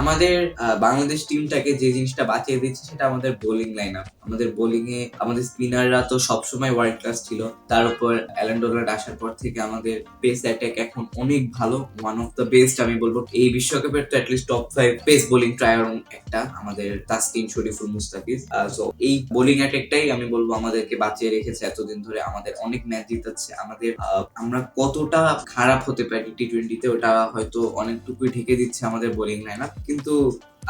আমাদের বাংলাদেশ টিমটাকে যে জিনিসটা বাঁচিয়ে দিচ্ছে সেটা আমাদের বোলিং লাইন আপ আমাদের বোলিং এ, আমাদের স্পিনাররা তো সবসময় ওয়ার্ল্ড ক্লাস ছিল। তার উপর অ্যালেন ডোনাল্ড আসার পর থেকে আমাদের পেস অ্যাটাক এখন অনেক ভালো। ওয়ান অফ দ্য বেস্ট আমি বলব। এই বিশ্বকাপের তো at least top five pace bowling ট্রায়ার একটা আমাদের তাসকিন, শরীফুল, মুস্তাফিজ। সো এই বোলিং অ্যাটাকটাই আমি বলব আমাদেরকে বাঁচিয়ে রেখেছে এতদিন ধরে। আমাদের অনেক ম্যাচ জিতাচ্ছে। আমাদের আমরা কতটা খারাপ হতে পারি টি টোয়েন্টিতে ওটা হয়তো অনেকটুকুই ঢেকে দিচ্ছে আমাদের বোলিং লাইন কিন্তু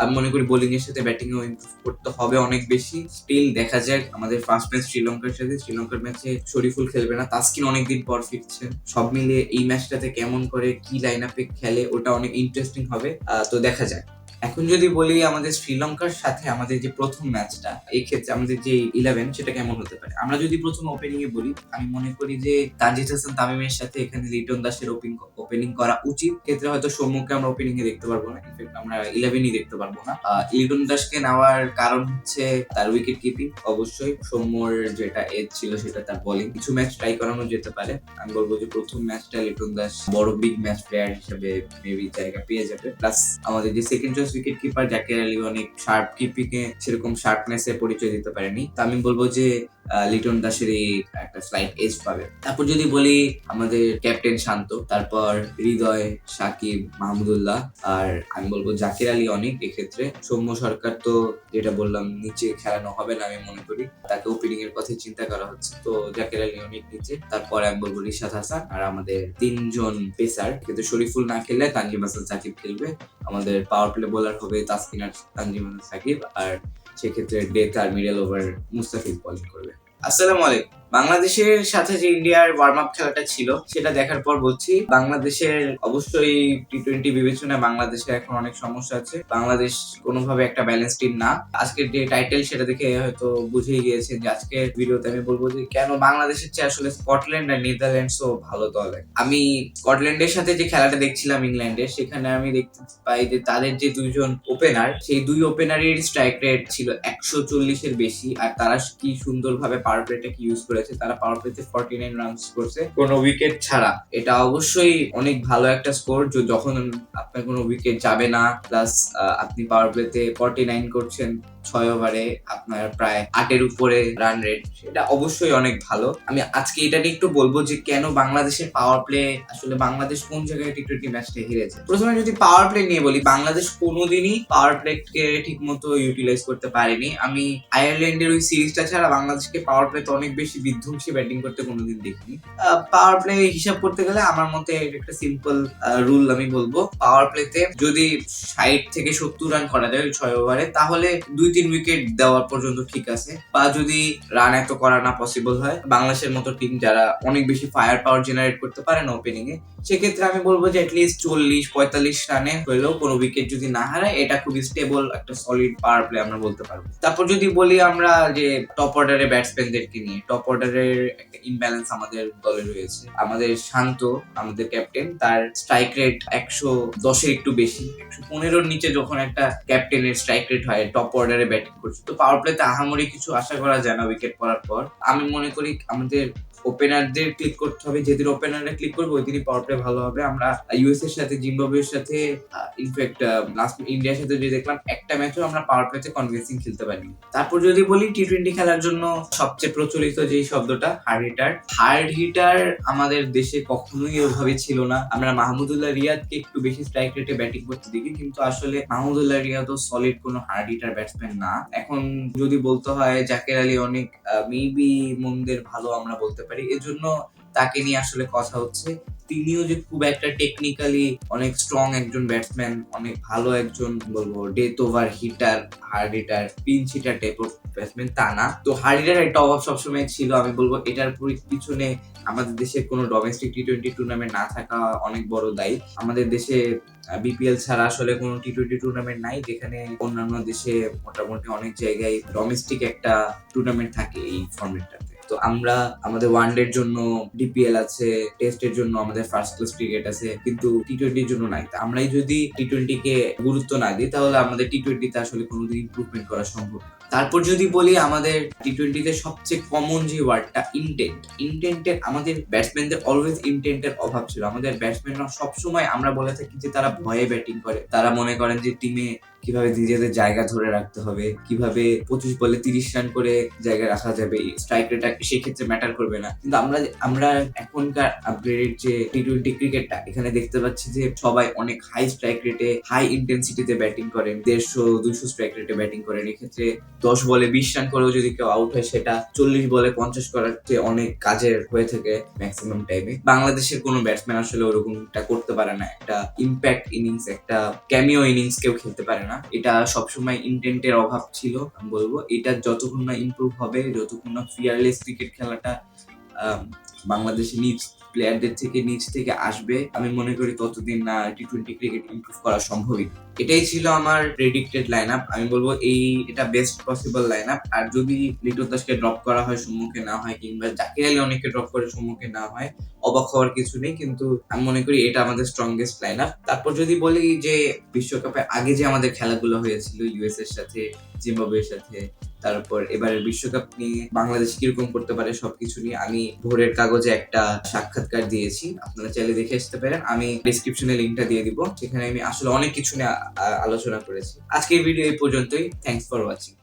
আমি মনে করি বোলিং এর সাথে ব্যাটিং ও ইমপ্রুভ করতে হবে অনেক বেশি। স্টিল দেখা যাক, আমাদের ফার্স্ট ম্যাচ শ্রীলঙ্কার সাথে, শ্রীলঙ্কার ম্যাচে শরীফুল খেলবে না। তাসকিন অনেকদিন পর ফিরছে। সব মিলিয়ে এই ম্যাচটাতে কেমন করে কি লাইন আপে খেলে, ওটা অনেক ইন্টারেস্টিং হবে। তো দেখা যাক। এখন যদি বলি আমাদের শ্রীলঙ্কার সাথে আমাদের যে প্রথম ম্যাচটা, এই ক্ষেত্রে আমাদের যে ইলেভেন সেটা কেমন হতে পারে? আমরা যদি প্রথম ওপেনিং এ বলি, আমি মনে করি যে তানজিদ হাসান তামিমের সাথে এখানে লিটন দাসের ওপেনিং ওপেনিং করা উচিত। ক্ষেত্রে হয়তো সৌম্যকে আমরা ওপেনিং এ দেখতে পারব না ইনফ্যাক্ট আমরা ইলেভেনই দেখতে পারব না। লিটন দাসকে নেওয়ার কারণ হচ্ছে তার উইকেট কিপিং অবশ্যই। সৌম্যর যেটা এজ ছিল সেটা তার বোলিং কিছু ম্যাচ ট্রাই করানো যেতে পারে। আমি বলব যে প্রথম ম্যাচটা লিটন দাস বড় বিগ ম্যাচ প্লেয়ার হিসেবে মেবি জায়গা পেয়ে যাবে। প্লাস আমাদের যে second choice wicket keeper Jaker Ali অনেক শার্প কিপিং এ সেরকম শার্পনেস এ পরিচয় দিতে পারেনি। তা আমি বলব যে লিটন দাসের এই একটা স্লাইড এজ পাবে। তারপর যদি বলি আমাদের ক্যাপ্টেন শান্ত, তারপর হৃদয়, সাকিব, মাহমুদুল্লাহ আর আমি বলব জাকির আলী অনেক এক্ষেত্রে। সৌম্য সরকার তো যেটা বললাম, নিচে খেলানো হবে না আমি মনে করি। তাকে ওপেনিং এর কথা চিন্তা করা হচ্ছে। তো জাকির আলী অনেক নিচে। তারপরে আমি বলব রিশাদ হাসান আর আমাদের তিনজন পেসার কিন্তু শরীফুল না খেললে তানজিম হাসান সাকিব খেলবে। আমাদের পাওয়ার প্লে বোলার হবে তাসকিনার তানজিম হাসান সাকিব। আর সেক্ষেত্রে ডেথ আর মিডল ওভার মুস্তাফিজ বলিং করবে। আসসালামু আলাইকুম। বাংলাদেশের সাথে যে ইন্ডিয়ার ওয়ার্ম আপ খেলাটা ছিল, সেটা দেখার পর বলছি, বাংলাদেশের অবশ্যই টি টোয়েন্টি বিবেচনায় বাংলাদেশের এখন অনেক সমস্যা আছে। বাংলাদেশ কোনোভাবে একটা ব্যালেন্স টিম না। আজকের যে টাইটেল সেটা দেখে হয়তো বুঝেই গিয়েছেন যে আজকের ভিডিওতে আমি বলব যে, কেন বাংলাদেশের চেয়ে আসলে স্কটল্যান্ড আর নেদারল্যান্ডসও ভালো দল। আমি স্কটল্যান্ডের সাথে যে খেলাটা দেখছিলাম ইংল্যান্ডের, সেখানে আমি দেখতে পাই যে, তাদের যে দুইজন ওপেনার সেই দুই ওপেনারের স্ট্রাইক রেট ছিল একশো চল্লিশের বেশি, আর তারা কি সুন্দরভাবে পাওয়ার প্লেটাকে ইউজ করেছে তারা পাওয়ার প্লেতে ফর্টি নাইন রান করছে। কোনো উইকেট ছাড়া। এটা অবশ্যই অনেক ভালো একটা স্কোর যখন আপনার কোনো উইকেট যাবে না প্লাস আপনি পাওয়ার প্লেতে ফর্টি নাইন করছেন ছয় ওভারে আপনার প্রায় আটের উপরে রান রেট সেটা অবশ্যই অনেক ভালো। আমি আজকে এটা একটু বলব যে কেন বাংলাদেশের পাওয়ার প্লে আসলে বাংলাদেশ কোন জায়গায় টি টোয়েন্টি ম্যাচটা হেরেছে? প্রথমে যদি পাওয়ার প্লে নিয়ে বলি, বাংলাদেশ কোনোদিনই পাওয়ার প্লেকে ঠিক মতো ইউটিলাইজ করতে পারেনি। আমি আয়ারল্যান্ডের ওই সিরিজটা ছাড়া বাংলাদেশকে পাওয়ার প্লে প্লেতে অনেক বেশি বিধ্বংসী ব্যাটিং করতে কোনোদিন দেখিনি। পাওয়ার প্লে হিসাব করতে গেলে আমার মতে একটা সিম্পল রুল আমি বলব। পাওয়ার প্লেতে যদি ষাট থেকে সত্তর রান করা যায় ছয় ওভারে তাহলে দুই তিন উইকেট দেওয়ার পর্যন্ত ঠিক আছে। বা যদি রান এত করা না পসিবল হয়, বাংলাদেশের মতো টিম যারা অনেক বেশি ফায়ার পাওয়ার জেনারেট করতে পারে না ওপেনিং এ, সেক্ষেত্রে আমি বলব যে অ্যাটলিস্ট চল্লিশ, পঁয়তাল্লিশ রানে হলেও কোনো উইকেট যদি না হারায়, এটা খুবই স্টেবল একটা সলিড পাওয়ার প্লে আমরা বলতে পারব। তারপর যদি বলি আমরা যে টপ অর্ডারে ব্যাটসম্যানদেরকে নিয়ে টপ অর্ডারের একটা ইমব্যালেন্স আমাদের দলে রয়েছে। আমাদের শান্ত, আমাদের ক্যাপ্টেন তার স্ট্রাইক রেট একশো দশের একটু বেশি, একশো পনেরোর নিচে যখন একটা ক্যাপ্টেনের স্ট্রাইক রেট হয় টপ অর্ডারে ব্যাটিং করছে। তো পাওয়ার প্লেতে আহামরি কিছু আশা করা যায় না উইকেট পড়ার পর। আমি মনে করি আমাদের ওপেনারদের ক্লিক করতে হবে। যেদিন ওপেনাররা ক্লিক করবে ওই দিনই পাওয়ার প্লে ভালো হবে। আমরা ইউএস এর সাথে জিম্বাবুয়ের সাথে ইনফ্যাক্ট লাস্ট ইন্ডিয়ার সাথে যে দেখলাম, একটা ম্যাচও আমরা পাওয়ার প্লেতে কনভিন্সিং খেলতে পারিনি। তারপর যদি বলি টি টোয়েন্টি খেলার জন্য সবচেয়ে প্রচলিত যে শব্দটা হার্ড হিটার হার্ড হিটার আমাদের দেশে কখনোই ওভাবে ছিল না। আমরা মাহমুদুল্লাহ রিয়াদকে একটু বেশি স্ট্রাইক রেটে ব্যাটিং করতে দেখি, কিন্তু আসলে মাহমুদুল্লাহ রিয়াদও সলিড কোনো হার্ড হিটার ব্যাটসম্যান না। এখন যদি বলতে হয়, জাকের আলী অনেক মেবি মন্দের ভালো আমরা বলতে পারি। এজন্য তাকে নিয়ে আসলে কথা হচ্ছে। তিনিও যে খুব একটা টেকনিক্যালি অনেক স্ট্রং একজন ব্যাটসম্যান অনেক ভালো একজন বলব death over hitter hard hitter pinch hitter type of batsman তা না। তো হার্ড হিটার একটা অভাব সবসময় ছিল, আমি বলব এটার পিছনে আমাদের দেশে কোনো ডোমেস্টিক টি টোয়েন্টি টুর্নামেন্ট না থাকা অনেক বড় দায়ী। আমাদের দেশে বিপিএল ছাড়া আসলে কোনো টি টোয়েন্টি টুর্নামেন্ট নাই, যেখানে অন্যান্য দেশে মোটামুটি অনেক জায়গায় ডোমেস্টিক একটা টুর্নামেন্ট থাকে এই ফর্মেটটাতে তো আমরা আমাদের ওয়ান ডের জন্য ডিপিএল আছে টেস্টের জন্য আমাদের ফার্স্ট ক্লাস ক্রিকেট আছে, কিন্তু টি টোয়েন্টির জন্য নাই আমরাই যদি টি টোয়েন্টি কে গুরুত্ব না দিই, তাহলে আমাদের টি টোয়েন্টিতে আসলে কোনোদিন ইম্প্রুভমেন্ট করা সম্ভব না। তারপর যদি বলি আমাদের টি টোয়েন্টিতে সবচেয়ে কমন যে ওয়ার্ডটা ইন্টেন্ট ইন্টেন্টের আমাদের ব্যাটসম্যানদের অলওয়েজ ইন্টেন্টের অভাব ছিল। আমাদের ব্যাটসম্যানরা সবসময় আমরা বলে থাকি যে তারা ভয়ে ব্যাটিং করে। তারা মনে করেন যে টিমে কীভাবে নিজেদের জায়গা ধরে রাখতে হবে, কীভাবে পঁচিশ বলে তিরিশ রান করে জায়গায় রাখা যাবে স্ট্রাইক রেট সেক্ষেত্রে ম্যাটার করবে না। কিন্তু আমরা আমরা এখনকার আপগ্রেডেড যে টি টোয়েন্টি ক্রিকেটটা এখানে দেখতে পাচ্ছি যে সবাই অনেক হাই স্ট্রাইক রেটে হাই ইন্টেন্সিটিতে ব্যাটিং করেন। দেড়শো, দুইশো স্ট্রাইক রেটে ব্যাটিং করেন। এক্ষেত্রে দশ বলে বিশ রান করেও যদি কেউ আউট হয়, সেটা চল্লিশ বলে পঞ্চাশ করার চেয়ে অনেক কাজের হয়ে থাকে ম্যাক্সিমাম টাইমে বাংলাদেশের কোনো ব্যাটসম্যান আসলে ওরকমটা করতে পারে না। একটা ইম্প্যাক্ট ইনিংস একটা ক্যামিও ইনিংস কেউ খেলতে পারে না। এটা সবসময় ইন্টেন্টের অভাব ছিল, আমি বলব। এটা যতক্ষণ না ইমপ্রুভ হবে, যতক্ষণ না ফিয়ারলেস ক্রিকেট খেলাটা বাংলাদেশে নিজ প্লেয়ারদের থেকে নিচ থেকে আসবে। আমি মনে করি ততদিন না টি টোয়েন্টি ক্রিকেট ইমপ্রুভ করা সম্ভবই। এটাই ছিল আমার প্রেডিক্টেড লাইন আপ আমি বলব এই, এটা বেস্ট পসিবল লাইন আপ আর যদি লিটন দাসকে ড্রপ করা হয়, সম্মুখে না হয়, কিংবা জাকির আলী অনেককে ড্রপ করে, সম্মুখে না হয়, অবাক হওয়ার কিছু নেই। কিন্তু আমি মনে করি এটা আমাদের স্ট্রংগেস্ট লাইন আপ তারপর যদি বলি যে বিশ্বকাপে আগে যে আমাদের খেলাগুলো হয়েছিল ইউএস এর সাথে, জিম্বাবুয়ের সাথে তারপর এবারের বিশ্বকাপ নিয়ে বাংলাদেশ কীরকম করতে পারে সবকিছু নিয়ে আমি ভোরের কাগজে একটা সাক্ষাৎকার দিয়েছি। আপনারা চাইলে দেখে আসতে পারেন। আমি ডিসক্রিপশনে লিঙ্কটা দিয়ে দিব। সেখানে আমি আসলে অনেক কিছু নিয়ে আলোচনা করেছি। আজকের ভিডিও এই পর্যন্তই। Thanks for watching